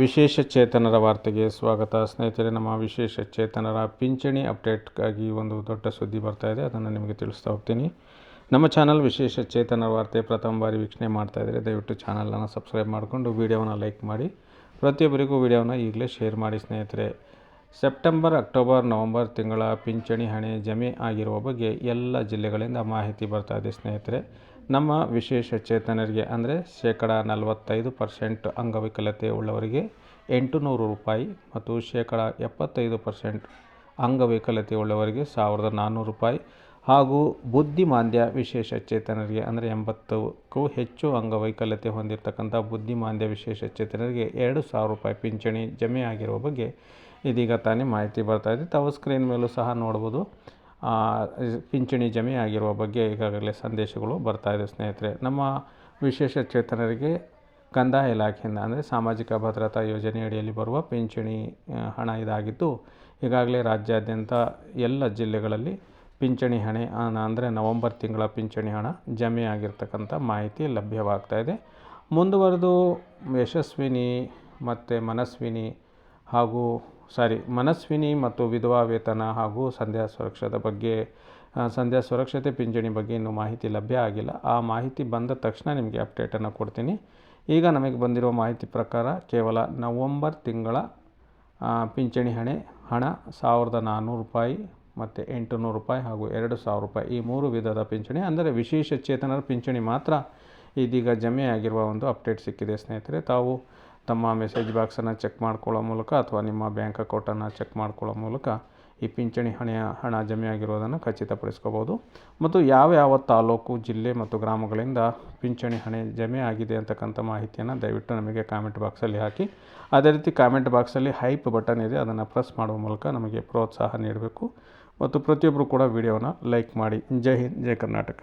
ವಿಶೇಷ ಚೇತನರ ವಾರ್ತೆಗೆ ಸ್ವಾಗತ. ಸ್ನೇಹಿತರೆ, ನಮ್ಮ ವಿಶೇಷ ಚೇತನರ ಪಿಂಚಣಿ ಅಪ್ಡೇಟ್ಗಾಗಿ ಒಂದು ದೊಡ್ಡ ಸುದ್ದಿ ಬರ್ತಾ ಇದೆ. ಅದನ್ನು ನಿಮಗೆ ತಿಳಿಸ್ತಾ ಹೋಗ್ತೀನಿ. ನಮ್ಮ ಚಾನಲ್ ವಿಶೇಷ ಚೇತನರ ವಾರ್ತೆ ಪ್ರಥಮ ಬಾರಿ ವೀಕ್ಷಣೆ ಮಾಡ್ತಾ ಇದ್ದರೆ ದಯವಿಟ್ಟು ಚಾನಲನ್ನು ಸಬ್ಸ್ಕ್ರೈಬ್ ಮಾಡಿಕೊಂಡು ವಿಡಿಯೋವನ್ನು ಲೈಕ್ ಮಾಡಿ. ಪ್ರತಿಯೊಬ್ಬರಿಗೂ ವೀಡಿಯೋನ ಈಗಲೇ ಶೇರ್ ಮಾಡಿ ಸ್ನೇಹಿತರೆ. ಸೆಪ್ಟೆಂಬರ್, ಅಕ್ಟೋಬರ್, ನವಂಬರ್ ತಿಂಗಳ ಪಿಂಚಣಿ ಹಣೆ ಜಮೆ ಆಗಿರುವ ಬಗ್ಗೆ ಎಲ್ಲ ಜಿಲ್ಲೆಗಳಿಂದ ಮಾಹಿತಿ ಬರ್ತಾ ಇದೆ ಸ್ನೇಹಿತರೆ. ನಮ್ಮ ವಿಶೇಷ ಚೇತನರಿಗೆ ಅಂದರೆ ಶೇಕಡ ನಲವತ್ತೈದು ಪರ್ಸೆಂಟ್ ಅಂಗವಿಕಲತೆ ಉಳ್ಳವರಿಗೆ ಎಂಟು ನೂರು ರೂಪಾಯಿ ಮತ್ತು ಶೇಕಡ ಎಪ್ಪತ್ತೈದು ಪರ್ಸೆಂಟ್ ಅಂಗವಿಕಲತೆ ಉಳ್ಳವರಿಗೆ ಸಾವಿರದ ನಾನ್ನೂರು ರೂಪಾಯಿ ಹಾಗೂ ಬುದ್ಧಿಮಾಂದ್ಯ ವಿಶೇಷ ಚೇತನರಿಗೆ ಅಂದರೆ ಎಂಬತ್ತಕ್ಕೂ ಹೆಚ್ಚು ಅಂಗವೈಕಲ್ಯತೆ ಹೊಂದಿರತಕ್ಕಂಥ ಬುದ್ಧಿಮಾಂದ್ಯ ವಿಶೇಷ ಚೇತನರಿಗೆ ಎರಡು ಸಾವಿರ ರೂಪಾಯಿ ಪಿಂಚಣಿ ಜಮೆ ಆಗಿರುವ ಬಗ್ಗೆ ಇದೀಗ ತಾನೇ ಮಾಹಿತಿ ಬರ್ತಾ ಇದೆ. ತಾವು ಸ್ಕ್ರೀನ್ ಮೇಲೂ ಸಹ ನೋಡ್ಬೋದು. ಪಿಂಚಣಿ ಜಮೆ ಆಗಿರುವ ಬಗ್ಗೆ ಈಗಾಗಲೇ ಸಂದೇಶಗಳು ಬರ್ತಾ ಇದೆ ಸ್ನೇಹಿತರೆ. ನಮ್ಮ ವಿಶೇಷ ಚೇತನರಿಗೆ ಕಂದಾಯ ಇಲಾಖೆಯಿಂದ, ಅಂದರೆ ಸಾಮಾಜಿಕ ಭದ್ರತಾ ಯೋಜನೆ ಅಡಿಯಲ್ಲಿ ಬರುವ ಪಿಂಚಣಿ ಹಣ ಇದಾಗಿದ್ದು, ಈಗಾಗಲೇ ರಾಜ್ಯಾದ್ಯಂತ ಎಲ್ಲ ಜಿಲ್ಲೆಗಳಲ್ಲಿ ಪಿಂಚಣಿ ಹಣ ಅಂದರೆ ನವಂಬರ್ ತಿಂಗಳ ಪಿಂಚಣಿ ಹಣ ಜಮೆ ಆಗಿರ್ತಕ್ಕಂಥ ಮಾಹಿತಿ ಲಭ್ಯವಾಗ್ತಾ ಇದೆ. ಮುಂದುವರೆದು ಯಶಸ್ವಿನಿ ಮತ್ತು ಮನಸ್ವಿನಿ ಹಾಗೂ ಸಾರಿ, ಮನಸ್ವಿನಿ ಮತ್ತು ವಿಧವಾ ವೇತನ ಹಾಗೂ ಸಂಧ್ಯಾ ಸುರಕ್ಷತೆ ಬಗ್ಗೆ ಸಂಧ್ಯಾ ಸುರಕ್ಷತೆ ಪಿಂಚಣಿ ಬಗ್ಗೆ ಇನ್ನೂ ಮಾಹಿತಿ ಲಭ್ಯ ಆಗಿಲ್ಲ. ಆ ಮಾಹಿತಿ ಬಂದ ತಕ್ಷಣ ನಿಮಗೆ ಅಪ್ಡೇಟನ್ನು ಕೊಡ್ತೀನಿ. ಈಗ ನಮಗೆ ಬಂದಿರುವ ಮಾಹಿತಿ ಪ್ರಕಾರ ಕೇವಲ ನವಂಬರ್ ತಿಂಗಳ ಪಿಂಚಣಿ ಹಣೆ, ಹಣ ಸಾವಿರದ ನಾನ್ನೂರು ರೂಪಾಯಿ ಮತ್ತು ಎಂಟುನೂರು ರೂಪಾಯಿ ಹಾಗೂ ಎರಡು ಸಾವಿರ ರೂಪಾಯಿ ಈ ಮೂರು ವಿಧದ ಪಿಂಚಣಿ, ಅಂದರೆ ವಿಶೇಷ ಚೇತನರ ಪಿಂಚಣಿ ಮಾತ್ರ ಇದೀಗ ಜಮೆಯಾಗಿರುವ ಒಂದು ಅಪ್ಡೇಟ್ ಸಿಕ್ಕಿದೆ ಸ್ನೇಹಿತರೆ. ತಾವು ತಮ್ಮ ಮೆಸೇಜ್ ಬಾಕ್ಸನ್ನು ಚೆಕ್ ಮಾಡ್ಕೊಳ್ಳೋ ಮೂಲಕ ಅಥವಾ ನಿಮ್ಮ ಬ್ಯಾಂಕ್ ಅಕೌಂಟನ್ನು ಚೆಕ್ ಮಾಡ್ಕೊಳ್ಳೋ ಮೂಲಕ ಈ ಪಿಂಚಣಿ ಹಣೆಯ ಹಣ ಜಮೆ ಆಗಿರೋದನ್ನು ಖಚಿತಪಡಿಸ್ಕೋಬೋದು. ಮತ್ತು ಯಾವ ಯಾವ ತಾಲೂಕು, ಜಿಲ್ಲೆ ಮತ್ತು ಗ್ರಾಮಗಳಿಂದ ಪಿಂಚಣಿ ಹಣೆ ಜಮೆ ಆಗಿದೆ ಅಂತಕ್ಕಂಥ ಮಾಹಿತಿಯನ್ನು ದಯವಿಟ್ಟು ನಮಗೆ ಕಾಮೆಂಟ್ ಬಾಕ್ಸಲ್ಲಿ ಹಾಕಿ. ಅದೇ ರೀತಿ ಕಾಮೆಂಟ್ ಬಾಕ್ಸಲ್ಲಿ ಹೈಪ್ ಬಟನ್ ಇದೆ, ಅದನ್ನು ಪ್ರೆಸ್ ಮಾಡುವ ಮೂಲಕ ನಮಗೆ ಪ್ರೋತ್ಸಾಹ ನೀಡಬೇಕು. ಮತ್ತು ಪ್ರತಿಯೊಬ್ಬರು ಕೂಡ ವಿಡಿಯೋನ ಲೈಕ್ ಮಾಡಿ. ಜೈ ಹಿಂದ್, ಜೈ ಕರ್ನಾಟಕ.